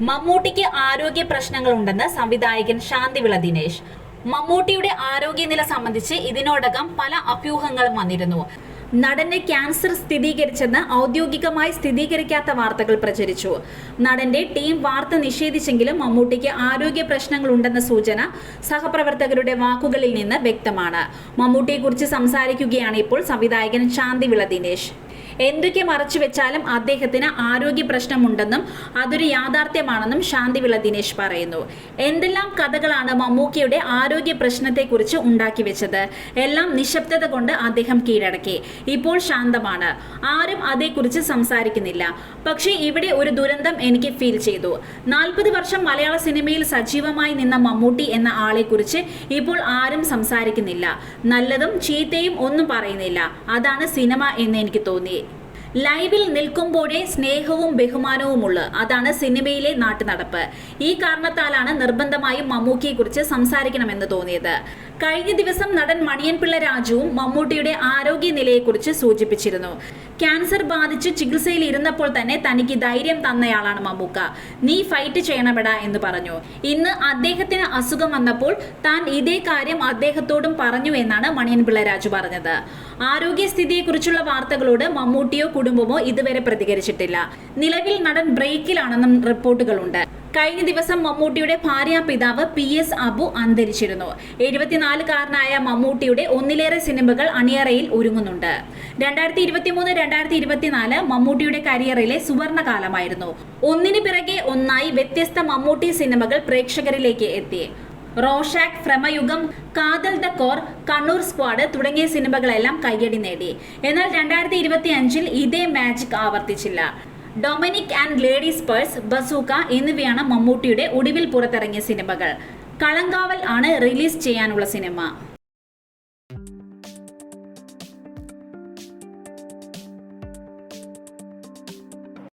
മമ്മൂട്ടിക്ക് ആരോഗ്യ പ്രശ്നങ്ങളുണ്ടെന്ന് സംവിധായകൻ ശാന്തിവിള ദിനേശ്. മമ്മൂട്ടിയുടെ ആരോഗ്യനില സംബന്ധിച്ച് ഇതിനോടകം പല അഭ്യൂഹങ്ങളും വന്നിരുന്നു. നടന് ക്യാൻസർ സ്ഥിരീകരിച്ചെന്ന് ഔദ്യോഗികമായി സ്ഥിരീകരിക്കാത്ത വാർത്തകൾ പ്രചരിച്ചു. നടന്റെ ടീം വാർത്ത നിഷേധിച്ചെങ്കിലും മമ്മൂട്ടിക്ക് ആരോഗ്യ പ്രശ്നങ്ങളുണ്ടെന്ന സൂചന സഹപ്രവർത്തകരുടെ വാക്കുകളിൽ നിന്ന് വ്യക്തമാണ്. മമ്മൂട്ടിയെക്കുറിച്ച് സംസാരിക്കുകയാണ് ഇപ്പോൾ സംവിധായകൻ ശാന്തിവിള ദിനേശ്. എന്തൊക്കെ മറച്ചു വെച്ചാലും അദ്ദേഹത്തിന് ആരോഗ്യ പ്രശ്നമുണ്ടെന്നും അതൊരു യാഥാർത്ഥ്യമാണെന്നും ശാന്തിവിള ദിനേശ് പറയുന്നു. എന്തെല്ലാം കഥകളാണ് മമ്മൂക്കയുടെ ആരോഗ്യ പ്രശ്നത്തെക്കുറിച്ച് ഉണ്ടാക്കി വെച്ചത്? എല്ലാം നിശബ്ദത കൊണ്ട് അദ്ദേഹം കീഴടക്കി. ഇപ്പോൾ ശാന്തമാണ്. ആരും അതേക്കുറിച്ച് സംസാരിക്കുന്നില്ല. പക്ഷേ ഇവിടെ ഒരു ദുരന്തം എനിക്ക് ഫീൽ ചെയ്തു. നാൽപ്പത് വർഷം മലയാള സിനിമയിൽ സജീവമായി നിന്ന മമ്മൂട്ടി എന്ന ആളെക്കുറിച്ച് ഇപ്പോൾ ആരും സംസാരിക്കുന്നില്ല. നല്ലതും ചീത്തയും ഒന്നും പറയുന്നില്ല. അതാണ് സിനിമ എന്ന് എനിക്ക് തോന്നി. ലൈവിൽ നിൽക്കുമ്പോഴേ സ്നേഹവും ബഹുമാനവുമുള്ള. അതാണ് സിനിമയിലെ നാട്ടുനടപ്പ്. ഈ കാരണത്താലാണ് നിർബന്ധമായും മമ്മൂക്കിയെക്കുറിച്ച് സംസാരിക്കണമെന്ന് തോന്നിയത്. കഴിഞ്ഞ ദിവസം നടൻ മണിയൻപിള്ള രാജുവും മമ്മൂട്ടിയുടെ ആരോഗ്യനിലയെക്കുറിച്ച് സൂചിപ്പിച്ചിരുന്നു. ക്യാൻസർ ബാധിച്ച് ചികിത്സയിൽ ഇരുന്നപ്പോൾ തന്നെ തനിക്ക് ധൈര്യം തന്നയാളാണ് മമ്മൂക്ക. നീ ഫൈറ്റ് ചെയ്യണമെടാ എന്ന് പറഞ്ഞു. ഇന്ന് അദ്ദേഹത്തിന് അസുഖം വന്നപ്പോൾ താൻ ഇതേ കാര്യം അദ്ദേഹത്തോടും പറഞ്ഞു എന്നാണ് മണിയൻപിള്ള രാജു പറഞ്ഞത്. ആരോഗ്യസ്ഥിതിയെക്കുറിച്ചുള്ള വാർത്തകളോട് മമ്മൂട്ടിയോ കുടുംബമോ ഇതുവരെ പ്രതികരിച്ചിട്ടില്ല. നിലവിൽ നടൻ ബ്രേക്കിലാണെന്നും റിപ്പോർട്ടുകളുണ്ട്. കഴിഞ്ഞ ദിവസം മമ്മൂട്ടിയുടെ ഭാര്യ പിതാവ് പി എസ് അബു അന്തരിച്ചിരുന്നു. എഴുപത്തിനാലുകാരനായ മമ്മൂട്ടിയുടെ ഒന്നിലേറെ സിനിമകൾ അണിയറയിൽ ഒരുങ്ങുന്നുണ്ട്. രണ്ടായിരത്തി ഇരുപത്തിമൂന്ന് രണ്ടായിരത്തി ഇരുപത്തിനാല് മമ്മൂട്ടിയുടെ കരിയറിലെ സുവർണകാലമായിരുന്നു. ഒന്നിനു പിറകെ ഒന്നായി വ്യത്യസ്ത മമ്മൂട്ടി സിനിമകൾ പ്രേക്ഷകരിലേക്ക് എത്തി. റോഷാക്ക് ഭ്രമയുഗം കാതൽ ദ കോർ കണ്ണൂർ സ്ക്വാഡ് തുടങ്ങിയ സിനിമകളെല്ലാം കയ്യടി നേടി. എന്നാൽ രണ്ടായിരത്തി ഇരുപത്തി അഞ്ചിൽ ഇതേ മാജിക് ആവർത്തിച്ചില്ല. Dominic and ladies purse bazooka എന്നിവയാണ് മമ്മൂട്ടിയുടെ ഒടുവിൽ പുറത്തിറങ്ങിയ സിനിമകൾ. കളങ്കാവൽ ആണ് റിലീസ് ചെയ്യാനുള്ള സിനിമ.